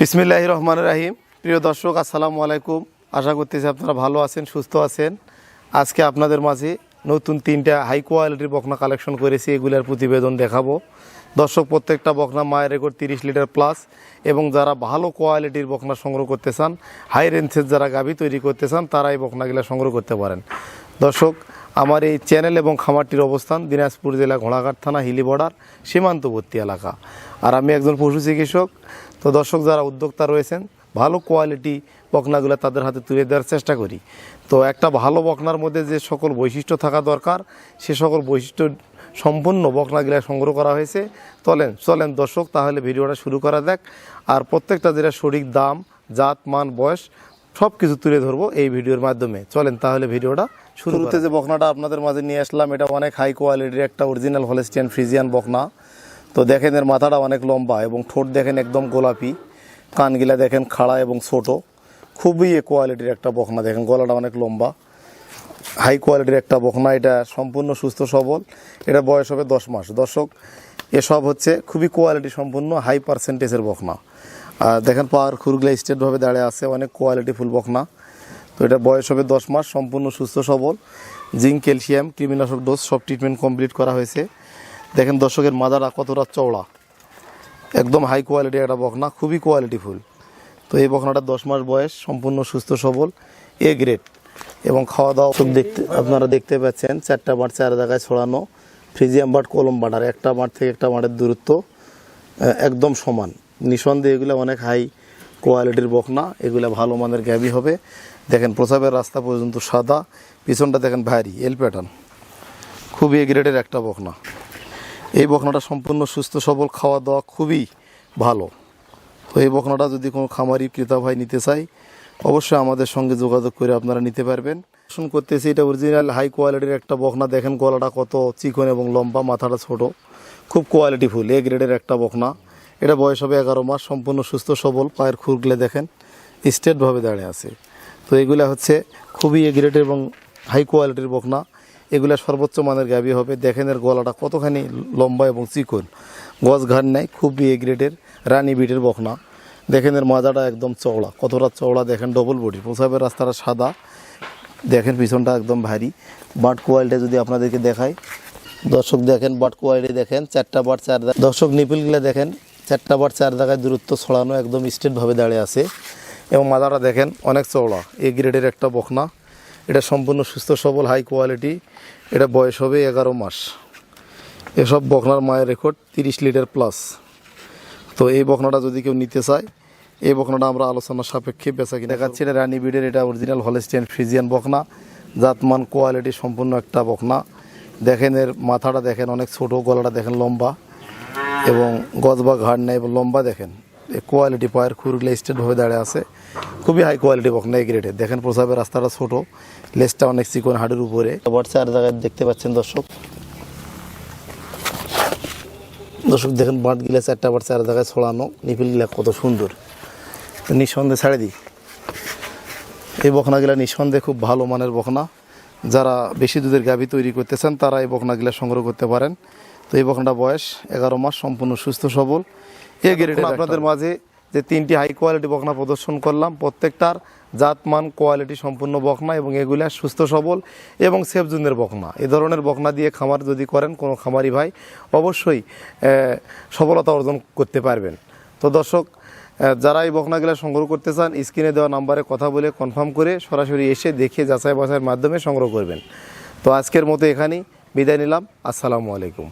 বিসমিল্লাহ রহমান রাহিম। প্রিয় দর্শক, আসসালামু আলাইকুম। আশা করতেছি আপনারা ভালো আছেন, সুস্থ আছেন। আজকে আপনাদের মাঝে নতুন তিনটা হাই কোয়ালিটির বকনা কালেকশন করেছি। এগুলোর প্রতিবেদন দেখাবো। দর্শক, প্রত্যেকটা বকনা মায়ের রেকর্ড তিরিশ লিটার প্লাস এবং যারা ভালো কোয়ালিটির বকনা সংগ্রহ করতে চান হাই রেঞ্জের যারা গাভী তৈরি করতে চান, তারা এই বকনাগুলা সংগ্রহ করতে পারেন। দর্শক, আমার এই চ্যানেল এবং খামারটির অবস্থান দিনাজপুর জেলা ঘোড়াঘাট থানা, হিলি বর্ডার সীমান্তবর্তী এলাকা। আর আমি একজন পশু চিকিৎসক, তো দর্শক, যারা উদ্যোক্তা রয়েছেন, ভালো কোয়ালিটি বকনাগুলো তাদের হাতে তুলে দেওয়ার চেষ্টা করি। তো একটা ভালো বকনার মধ্যে যে সকল বৈশিষ্ট্য থাকা দরকার, সে সকল বৈশিষ্ট্য সম্পূর্ণ বকনাগুলা সংগ্রহ করা হয়েছে। চলেন চলেন দর্শক, তাহলে ভিডিওটা শুরু করা দেখ আর প্রত্যেকটা যেটা সঠিক দাম, জাত, মান, বয়স সব কিছু তুলে ধরবো এই ভিডিওর মাধ্যমে। চলেন, তাহলে ভিডিওটা শুরুতে যে বকনাটা আপনাদের মাঝে নিয়ে আসলাম, এটা অনেক হাই কোয়ালিটির একটা অরিজিনাল হলেস্টিয়ান ফ্রিজিয়ান বকনা। তো দেখেন এর মাথাটা অনেক লম্বা এবং ঠোঁট দেখেন একদম গোলাপি। কানগিলা দেখেন খাড়া এবং ছোট। খুবই কোয়ালিটির একটা বকনা দেখেন, গলাটা অনেক লম্বা। হাই কোয়ালিটির একটা বকনা, এটা সম্পূর্ণ সুস্থ, সবল। এটা বয়স হবে দশ মাস। দর্শক, এসব হচ্ছে খুবই কোয়ালিটি সম্পূর্ণ, হাই পার্সেন্টেজের বকনা। আর দেখেন, পাওয়ার খুরগুলা স্টেটভাবে দাঁড়িয়ে আছে, অনেক কোয়ালিটি ফুল বকনা। তো এটা বয়স হবে দশ মাস, সম্পূর্ণ সুস্থ, সবল। জিঙ্ক, ক্যালসিয়াম, কৃমিনাশক ডোজ, সব ট্রিটমেন্ট কমপ্লিট করা হয়েছে। দেখেন, দর্শকের মাদাটা কতটা চওড়া। একদম হাই কোয়ালিটি একটা বকনা, খুবই কোয়ালিটি ফুল তো এই বকনাটা দশ মাস বয়স, সম্পূর্ণ সুস্থ, সবল এ গ্রেড এবং খাওয়া দাওয়া দেখতে আপনারা দেখতে পাচ্ছেন, চারটা মাঠ, চার জায়গায় ছড়ানো। ফ্রিজিয়াম বাট কলম বাটার, একটা মাঠ থেকে একটা মাঠের দূরত্ব একদম সমান। নিঃসন্দেহে এগুলো অনেক হাই কোয়ালিটির বকনা, এগুলো ভালো মানের গ্যাবি হবে। দেখেন, প্রসাবের রাস্তা পর্যন্ত সাদা, পিছনটা দেখেন ভারী এল প্যাটার্ন খুবই গ্রেডের একটা বকনা। এই বকনাটা সম্পূর্ণ সুস্থ, সবল, খাওয়া দাওয়া খুবই ভালো। তো এই বকনাটা যদি কোনো খামারি ক্রেতা ভাই নিতে চাই অবশ্যই আমাদের সঙ্গে যোগাযোগ করে আপনারা নিতে পারবেন। শুন করতেছি, এটা অরিজিনাল হাই কোয়ালিটির একটা বকনা। দেখেন গলাটা কত চিকন এবং লম্বা, মাথাটা ছোট। খুব কোয়ালিটি ফুল এ গ্রেডের একটা বকনা। এটা বয়স হবে এগারো মাস, সম্পূর্ণ সুস্থ, সবল, পায়ের খুরগুলো দেখেন, স্টেটভাবে দাঁড়িয়ে আছে। তো এগুলা হচ্ছে খুবই এ গ্রেডের এবং হাই কোয়ালিটির বকনা। এগুলা সর্বোচ্চ মানের গাবি হবে। দেখেন এর গলাটা কতখানি লম্বা এবং চিকন। গজ ঘাট নেয় খুবই এ গ্রেডের রানী বিটের বকনা। দেখেন এর মাজাটা একদম চওড়া। কতটা চওড়া দেখেন ডবল বডি প্রসাবের রাস্তাটা সাদা। দেখেন পিছনটা একদম ভারী। বাট কোয়ালিটি যদি আপনাদেরকে দেখাই, দর্শক দেখেন, বাট কোয়ালিটি দেখেন, চারটা বাট চার দর্শক নিপিলগুলো দেখেন, চারটা বাট চার জায়গায় দূরত্ব ছড়ানো একদম স্ট্রেটভাবে দাঁড়িয়ে আছে। এবং মাজাটা দেখেন অনেক চওড়া। এ গ্রেডের একটা বকনা। এটা সম্পূর্ণ সুস্থ, সবল হাই কোয়ালিটি এটা বয়স হবে এগারো মাস। এসব বকনার মায়ের রেকর্ড তিরিশ লিটার প্লাস তো এই বকনাটা যদি কেউ নিতে চায় এই বকনাটা আমরা আলোচনা সাপেক্ষে বেচা কিনা। দেখাচ্ছি এটা রানী বিডের এটা অরিজিনাল হলেস্টিয়ান ফ্রিজিয়ান বকনা। জাতমান কোয়ালিটি সম্পূর্ণ একটা বকনা। দেখেন এর মাথাটা দেখেন অনেক ছোট গলাটা দেখেন লম্বা। এবং গজ বা ঘাড় নেই এবং লম্বা দেখেন। এই কোয়ালিটি পায়ের খুরগুলো স্টেটভাবে দাঁড়িয়ে আছে। খুবই হাই কোয়ালিটি বকনা এই গ্রেডের দেখেন প্রসাবের রাস্তাটা ছোট লেজটা অনেক চিকন হাড়ের উপরে। আবার চার জায়গায় দেখতে পাচ্ছেন দর্শক। দর্শক দেখেন বাঁট গিলা চারটা বার চার জায়গায় ছড়ানো নিপিল গিলা কত সুন্দর। নিঃসন্দেহে ছাড়ে দিই। এই বখনাগুলা নিঃসন্দেহে খুব ভালো মানের বখনা যারা বেশি দুধের গাভী তৈরি করতে চান তারা এই বখনাগুলা সংগ্রহ করতে পারেন। তো এই বখনাটা বয়স এগারো মাস সম্পূর্ণ সুস্থ সবল। এ গ্রেডের আপনাদের মাঝে যে তিনটি হাই কোয়ালিটি বকনা প্রদর্শন করলাম প্রত্যেকটার জাতমান কোয়ালিটি সম্পূর্ণ বকনা এবং এগুলা সুস্থ সবল এবং সেফজুনের বকনা। এ ধরনের বকনা দিয়ে খামার যদি করেন কোনো খামারি ভাই অবশ্যই সফলতা অর্জন করতে পারবেন। তো দর্শক যারা এই বকনাগুলা সংগ্রহ করতে চান, স্ক্রিনে দেওয়া নাম্বারে কথা বলে কনফার্ম করে সরাসরি এসে দেখে যাচাই বাছাইয়ের মাধ্যমে সংগ্রহ করবেন। তো আজকের মতো এখানেই বিদায় নিলাম। আসসালামু আলাইকুম।